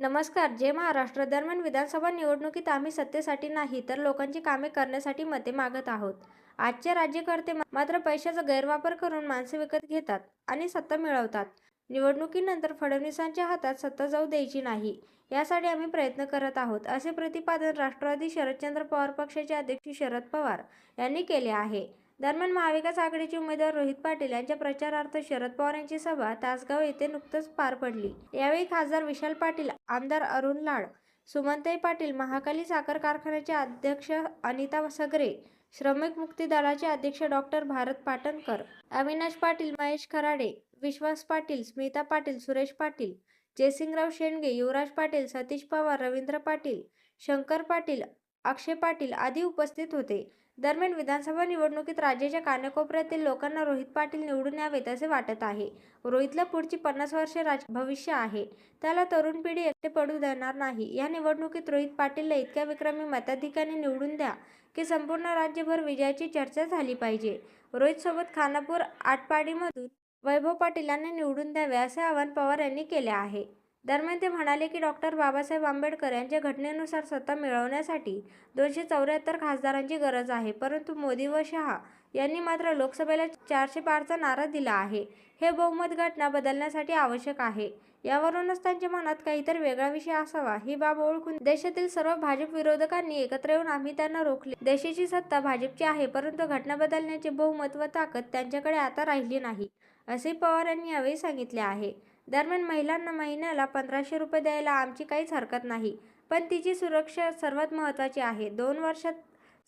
नमस्कार जय महाराष्ट्र दरम्यान विधानसभा निवडणुकीत आम्ही सत्तेसाठी नाही तर लोकांची कामे करण्यासाठी मते मागत आहोत. आजचे राज्यकर्ते मात्र पैशाचा गैरवापर करून माणसे विकत घेतात आणि सत्ता मिळवतात. निवडणुकीनंतर फडणवीसांच्या हातात सत्ता जाऊ द्यायची नाही यासाठी आम्ही प्रयत्न करत आहोत असे प्रतिपादन राष्ट्रवादी शरदचंद्र पवार पक्षाचे अध्यक्ष शरद पवार यांनी केले आहे. दरम्यान महाविकास आघाडीचे उमेदवार रोहित पाटील यांच्या प्रचारार्थ शरद पवार यांची सभा तासगाव येथे नुकतंच पार पडली. यावेळी खासदार विशाल पाटील आमदार अरुण लाड सुमनताई पाटील महाकाली साखर कारखान्याचे अध्यक्ष अनिता सगरे श्रमिक मुक्ती दलाचे अध्यक्ष डॉक्टर भारत पाटणकर अविनाश पाटील महेश खराडे विश्वास पाटील स्मिता पाटील सुरेश पाटील जयसिंगराव शेंडगे युवराज पाटील सतीश पवार रवींद्र पाटील शंकर पाटील अक्षय पाटील आदी उपस्थित होते. दरम्यान विधानसभा निवडणुकीत राज्याच्या कानाकोपऱ्यातील लोकांना रोहित पाटील निवडून यावेत असे वाटत आहे. रोहितला पुढची पन्नास वर्षे राज भविष्य आहे. त्याला तरुण पिढी एकटे पडू देणार नाही. या निवडणुकीत रोहित पाटीलला इतक्या विक्रमी मताधिकाने निवडून द्या की संपूर्ण राज्यभर विजयाची चर्चा झाली पाहिजे. रोहितसोबत खानापूर आटपाडीमधून वैभव पाटील यांना निवडून द्यावे असे आवाहन पवार यांनी केले आहे. दरम्यान ते म्हणाले की डॉक्टर बाबासाहेब आंबेडकर यांच्या घटनेनुसार सत्ता मिळवण्यासाठी दोनशे चौऱ्याहत्तर खासदारांची गरज आहे. परंतु मोदी व शहा यांनी मात्र लोकसभेला चारशे पारचा नारा दिला आहे. हे बहुमत घटना बदलण्यासाठी आवश्यक आहे. यावरूनच त्यांच्या मनात काहीतरी वेगळा विषय असावा. ही बाब ओळखून देशातील सर्व भाजप विरोधकांनी एकत्र येऊन आम्ही त्यांना रोखले. देशाची सत्ता भाजपची आहे परंतु घटना बदलण्याचे बहुमत व ताकद त्यांच्याकडे आता राहिली नाही. असे पवार यांनी यावेळी सांगितले आहे. दरम्यान महिलांना महिन्याला पंधराशे रुपये द्यायला आमची काहीच हरकत नाही. पण तिची सुरक्षा सर्वात महत्त्वाची आहे. दोन वर्षात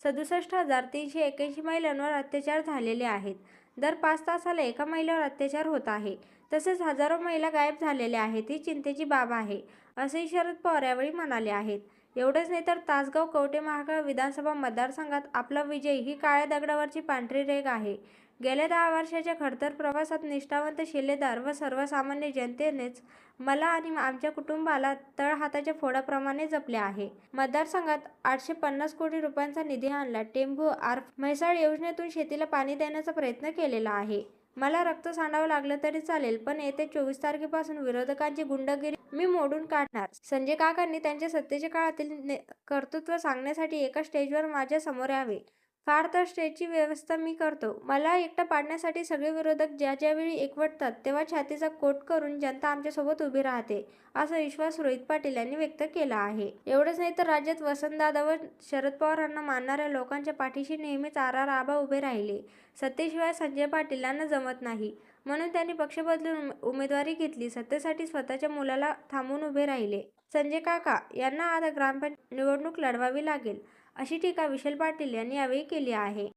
सदुसष्ट हजार तीनशे एक्याऐंशी महिलांवर अत्याचार झालेले आहेत. दर पाच तासाला एका महिलेवर अत्याचार होत आहे. तसेच हजारो महिला गायब झालेल्या आहेत ही चिंतेची बाब आहे असे शरद पवार यावेळी म्हणाले आहेत. एवढंच नाही तर तासगाव कवटे महाकाळ विधानसभा मतदारसंघात आपला विजय ही काळ्या दगडावरची पांढरी रेग आहे. गेल्या दहा वर्षाच्या खडतर प्रवासात निष्ठावंत शिलेदार व सर्वसामान्य जनतेनेच मला आणि आमच्या कुटुंबाला तळहाताच्या फोडाप्रमाणे जपले आहे. मतदारसंघात आठशे पन्नास कोटी रुपयांचा निधी आणला. टेंभू आर्फ म्हैसाळ योजनेतून शेतीला पाणी देण्याचा प्रयत्न केलेला आहे. मला रक्त सांडावं लागलं तरी चालेल पण येत्या चोवीस तारखेपासून विरोधकांची गुंडगिरी मी मोडून काढणार. संजय काकांनी त्यांच्या सत्तेच्या काळातील ने- कर्तृत्व सांगण्यासाठी एका स्टेजवर माझ्यासमोर यावे. फार तर स्टेजची व्यवस्था मी करतो. मला एकटा पाडण्यासाठी सगळे विरोधक ज्या ज्यावेळी एकवटतात तेव्हा छातीचा कोट करून जनता आमच्यासोबत उभी राहते असा विश्वास रोहित पाटील यांनी व्यक्त केला आहे. एवढंच नाही तर राज्यात वसंतदादा व शरद पवारांना मानणाऱ्या लोकांच्या पाठीशी नेहमीच आर आर आबा उभे राहिले. सत्तेशिवाय संजय पाटील यांना जमत नाही. म्हणून त्यांनी पक्ष बदलून उमेदवारी घेतली. सत्तेसाठी स्वतःच्या मुलाला थांबून उभे राहिले. संजय काका यांना आता ग्रामपंचायत निवडणूक लढवावी लागेल. अशी टीका विशाल पाटील यांनी यावेळी केली आहे.